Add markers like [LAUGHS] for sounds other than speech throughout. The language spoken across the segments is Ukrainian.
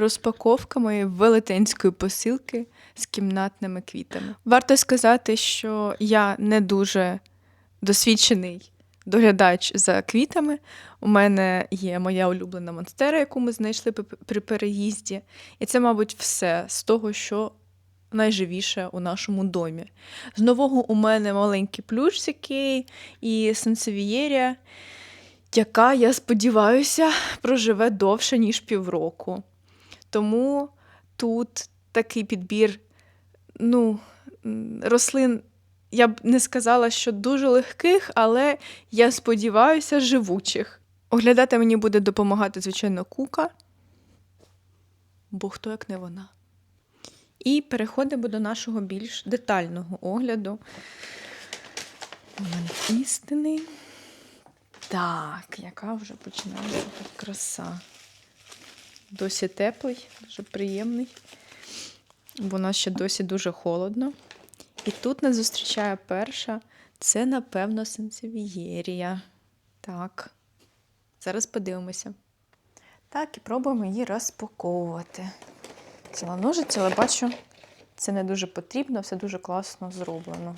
Розпаковка моєї велетенської посилки з кімнатними квітами. Варто сказати, що я не дуже досвідчений доглядач за квітами. У мене є моя улюблена монстера, яку ми знайшли при переїзді. І це, мабуть, все з того, що найживіше у нашому домі. З нового у мене маленький плюшсикий і сенсевієрія, яка, я сподіваюся, проживе довше, ніж півроку. Тому тут такий підбір ну, рослин, я б не сказала, що дуже легких, але я сподіваюся, живучих. Оглядати мені буде допомагати, звичайно, кука, бо хто як не вона. І переходимо до нашого більш детального огляду. У мене істини. Так, яка вже починається тут краса. Досі теплий, дуже приємний, бо у нас ще досі дуже холодно. І тут нас зустрічає перша. Це, напевно, сенсевієрія. Так. Зараз подивимося. Так, і пробуємо її розпаковувати. Ціла ножиць, але бачу, це не дуже потрібно, все дуже класно зроблено.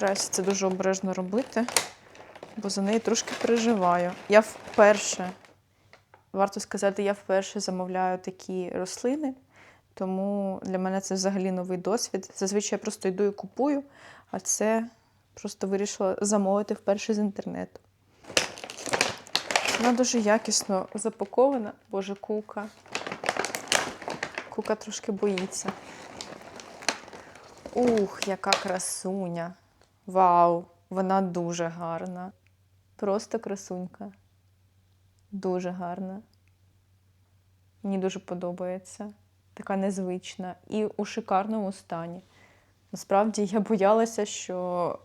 Стараюся це дуже обережно робити, бо за неї трошки переживаю. Я вперше, варто сказати, я вперше замовляю такі рослини, тому для мене це взагалі новий досвід. Зазвичай я просто йду і купую, а це просто вирішила замовити вперше з інтернету. Вона дуже якісно запакована, боже, кука. Кука трошки боїться. Ух, яка красуня! Вау, вона дуже гарна. Просто красунька. Дуже гарна. Мені дуже подобається. Така незвична і у шикарному стані. Насправді я боялася, що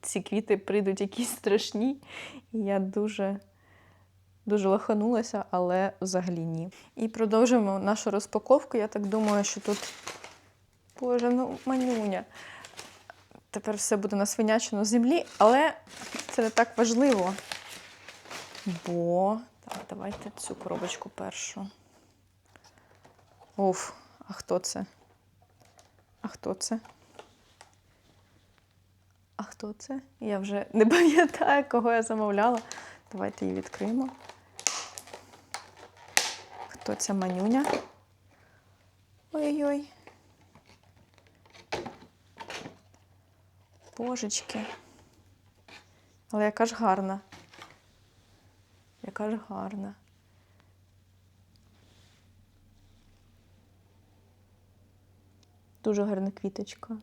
ці квіти прийдуть якісь страшні, і я дуже, дуже лоханулася, але взагалі ні. І продовжуємо нашу розпаковку. Я так думаю, що тут. Боже, ну манюня. Тепер все буде насвинячено землі, але це не так важливо. Бо. Так, давайте цю коробочку першу. Уф, а хто це? А хто це? А хто це? Я вже не пам'ятаю, кого я замовляла. Давайте її відкриємо. Хто ця манюня? Ой-ой-ой. Божечки. Але яка ж гарна. Яка ж гарна. Дуже гарна квіточка.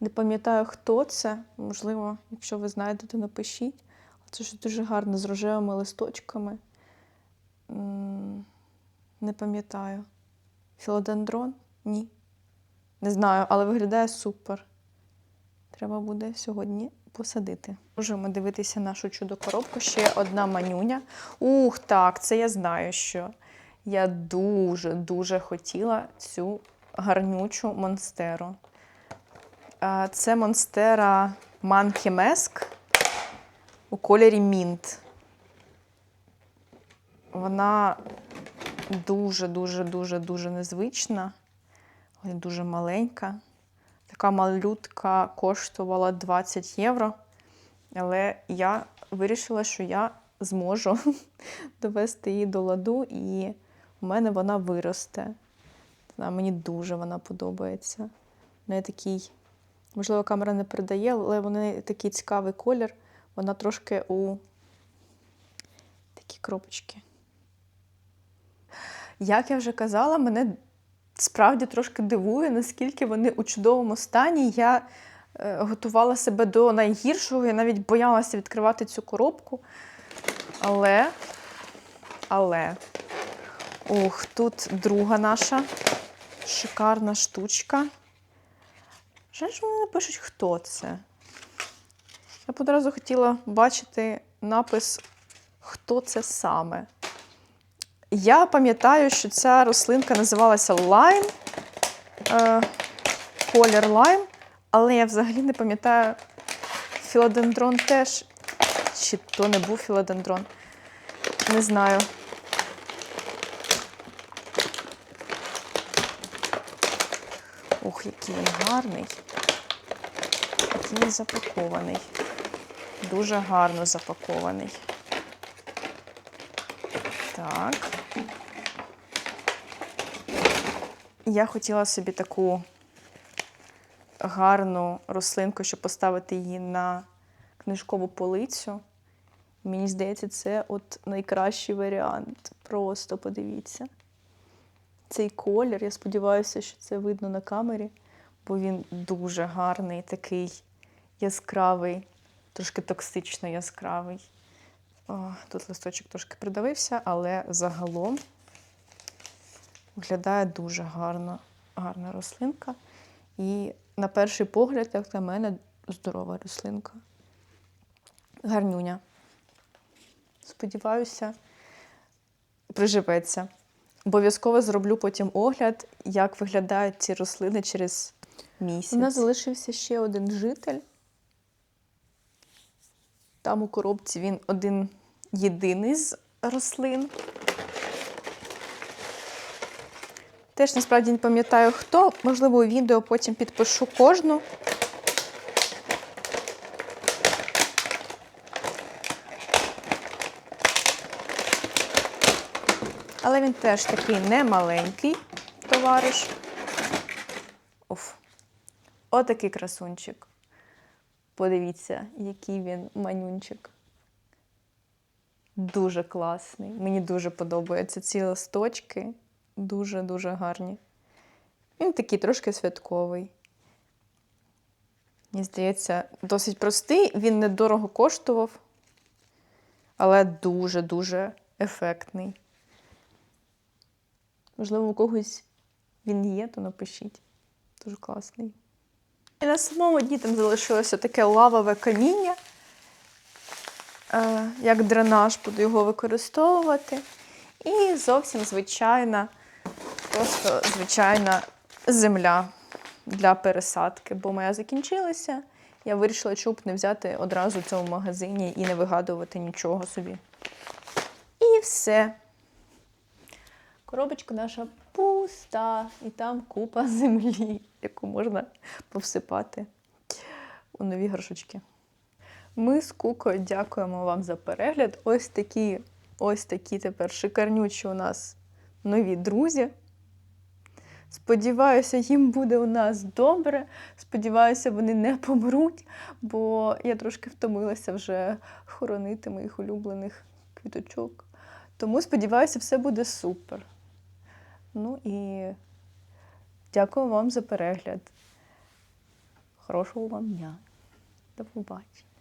Не пам'ятаю, хто це. Можливо, якщо ви знаєте, то напишіть. Це ж дуже гарно з рожевими листочками. Не пам'ятаю. Філодендрон? Ні. Не знаю, але виглядає супер. Треба буде сьогодні посадити. Можемо дивитися нашу чудо-коробку. Ще одна манюня. Ух, так, це я знаю, що я дуже-дуже хотіла цю гарнючу монстеру. Це монстера Mask у кольорі Мінт. Вона дуже-дуже-дуже-дуже незвична, але дуже маленька. Така малютка коштувала 20 євро. Але я вирішила, що я зможу [LAUGHS] довести її до ладу, і в мене вона виросте. Вона, мені дуже вона подобається. В неї такий, можливо, камера не передає, але вони такий цікавий колір. Вона трошки у такі кропочки. Як я вже казала, мене справді трошки дивує, наскільки вони у чудовому стані. Я е, готувала себе до найгіршого, я навіть боялася відкривати цю коробку. Але, але, ох, тут друга наша шикарна штучка. Жаль, що вони не пишуть, хто це. Я б одразу хотіла бачити напис, хто це саме. Я пам'ятаю, що ця рослинка називалася лайм, е, колір лайм, Але я взагалі не пам'ятаю, філодендрон теж. Чи то не був філодендрон? Не знаю. Ох, який він гарний. Який він запакований. Дуже гарно запакований. Так. Я хотіла собі таку гарну рослинку, щоб поставити її на книжкову полицю. Мені здається, це от найкращий варіант. Просто подивіться. Цей колір, я сподіваюся, що це видно на камері, бо він дуже гарний, такий яскравий, трошки токсично яскравий. О, тут листочок трошки придавився, але загалом виглядає дуже гарно, гарна рослинка. І на перший погляд, як для мене, здорова рослинка. Гарнюня. Сподіваюся, приживеться. Обов'язково зроблю потім огляд, як виглядають ці рослини через місяць. У нас залишився ще один житель. Там у коробці він один єдиний з рослин. Теж насправді не пам'ятаю хто. Можливо, у відео потім підпишу кожну. Але він теж такий немаленький товариш. Оф. Отакий красунчик. Подивіться, який він манюнчик. Дуже класний. Мені дуже подобаються ці листочки. Дуже-дуже гарні. Він такий трошки святковий. Мені здається, досить простий, він недорого коштував, але дуже-дуже ефектний. Можливо, у когось він є, то напишіть. Дуже класний. І на самому дні там залишилося таке лавове каміння. Е, Як дренаж буду його використовувати. І зовсім звичайна, просто звичайна земля для пересадки, бо моя закінчилася. Я вирішила, чому б не взяти одразу в цьому магазині і не вигадувати нічого собі. І все. Коробочка наша пуста, і там купа [LAUGHS] землі, яку можна повсипати у нові горшочки. Ми з Кукою дякуємо вам за перегляд. Ось такі, ось такі тепер шикарнючі у нас нові друзі. Сподіваюся, їм буде у нас добре. Сподіваюся, вони не помруть, бо я трошки втомилася вже хоронити моїх улюблених квіточок. Тому сподіваюся, все буде супер. Ну і дякую вам за перегляд. Хорошого вам дня. До побачення.